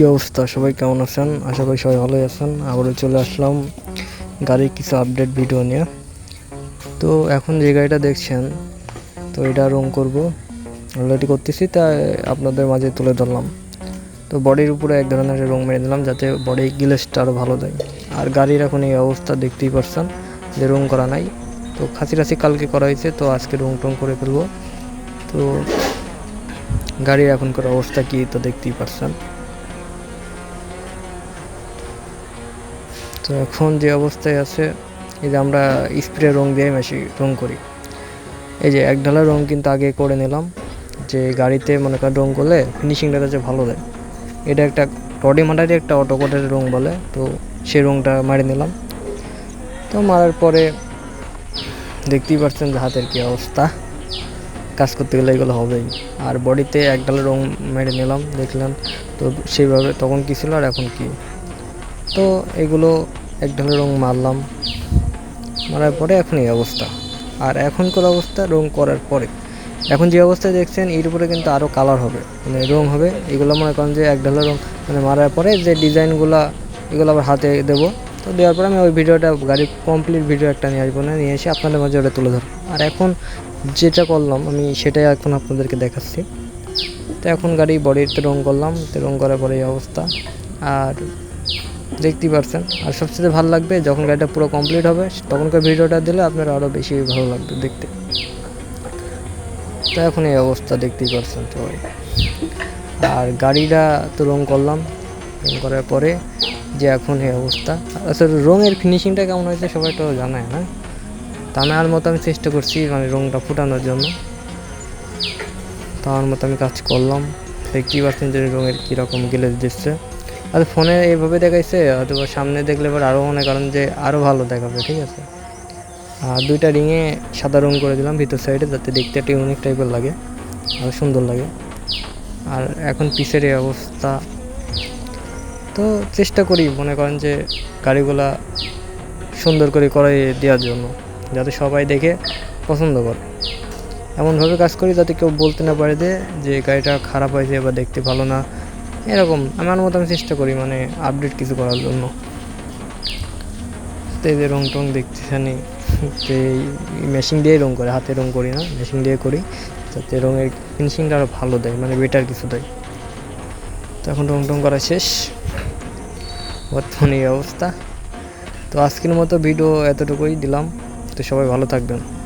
কী অবস্থা? সবাই কেমন আছেন? আশা করি সবাই ভালোই আছেন। আবারও চলে আসলাম গাড়ির কিছু আপডেট ভিডিও নিয়ে। তো এখন যে গাড়িটা দেখছেন, তো এটা রং করব। অলরেডি করতেছি, তাই আপনাদের মাঝে তুলে ধরলাম। তো বডির উপরে এক ধরনের রং মেরে দিলাম, যাতে বডি গ্লেসটা আরও ভালো দেয়। আর গাড়ির এখন এই অবস্থা দেখতেই পারছেন যে রং করা নাই। তো খাসি রাসি কালকে করা হয়েছে, তো আজকে রং টং করে ফেলব। তো গাড়ির এখনকার অবস্থা কী, তো দেখতেই পারছেন। তো এখন যে অবস্থায় আছে, এই যে আমরা স্প্রে রং দিয়ে মেশি রং করি। এই যে এক ঢালা রং কিন্তু আগে করে নিলাম, যে গাড়িতে মনে করেন রং করলে ফিনিশিংটা যাতে ভালো দেয়। এটা একটা টডি মাটারি একটা অটো কোটের রং বলে, তো সেই রংটা মারি নিলাম। তো মারার পরে দেখতেই পাচ্ছেন যে হাতের কী অবস্থা। কাজ করতে গেলে এগুলো হবেই। আর বডিতে এক ডালে রং মেরে নিলাম দেখলাম তো সেইভাবে তখন কী ছিল আর এখন কি? তো এগুলো এক ঢালে রং মারলাম। মারার পরে এখন এই অবস্থা। আর এখনকার অবস্থা রং করার পরে। এখন যে অবস্থায় দেখছেন, এর উপরে কিন্তু আরও কালার হবে। মানে রং হবে। এগুলো মনে করেন যে এক ঢালে রং মানে মারার পরে যে ডিজাইনগুলো, এগুলো আবার হাতে দেবো। তো দেওয়ার পরে আমি ওই ভিডিওটা গাড়ির কমপ্লিট ভিডিও একটা নিয়ে আসব না, নিয়ে এসে আপনাদের মাঝে ওটা তুলে ধরবো। আর এখন যেটা করলাম, আমি সেটাই এখন আপনাদেরকে দেখাচ্ছি। তো এখন গাড়ি বডিতে রং করলাম। তো রং করার পরে এই অবস্থা। আর দেখতেই পারছেন। আর সবচেয়ে ভালো লাগবে, যখন গাড়িটা পুরো কমপ্লিট হবে, তখনকার ভিডিওটা দিলে আপনার আরও বেশি ভালো লাগবে দেখতে। তো এখন এই অবস্থা, দেখতেই পারছেন সবাই আর গাড়িটা তো রং করলাম। রং করার পরে যে এখন এই অবস্থা। আসলে রঙের ফিনিশিংটা কেমন হয়েছে সবাই তো জানায় না। তা আমি আর মতো আমি চেষ্টা করছি মানে রঙটা ফুটানোর জন্য। আমার মতো আমি কাজ করলাম। দেখতেই পাচ্ছেন যে রঙের কীরকম গেলে দিচ্ছে। আর ফোনে এইভাবে দেখাইছে হয়তো সামনে দেখলে এবার আরও মনে করেন যে আরও ভালো দেখাবে, ঠিক আছে? আর দুইটা রিংয়ে সাদা রং করে দিলাম, ভিতর সাইডে যাতে দেখতে একটা ইউনিক টাইপের লাগে, আর সুন্দর লাগে। আর এখন পিসের এই অবস্থা। তো চেষ্টা করি মনে করেন যে গাড়িগুলা সুন্দর করে করে দেওয়ার জন্য, যাতে সবাই দেখে পছন্দ করে। এমনভাবে কাজ করি যাতে কেউ বলতে না পারে যে গাড়িটা খারাপ হয়েছে বা দেখতে ভালো না। এরকম, আমার মতো আমি চেষ্টা করি মানে আপডেট কিছু করার জন্য। তো এই রং টং দেখতেছেন যে মেশিন দিয়েই রং করে, হাতে রং করি না মেশিন দিয়ে করি, যাতে রঙের ফিনিশিংটা আরও ভালো দেয় মানে বেটার কিছু দেয়। তো এখন রং টং করা শেষ। বর্তমানে এই অবস্থা। তো আজকের মতো ভিডিও এতটুকুই দিলাম। তো সবাই ভালো থাকবেন।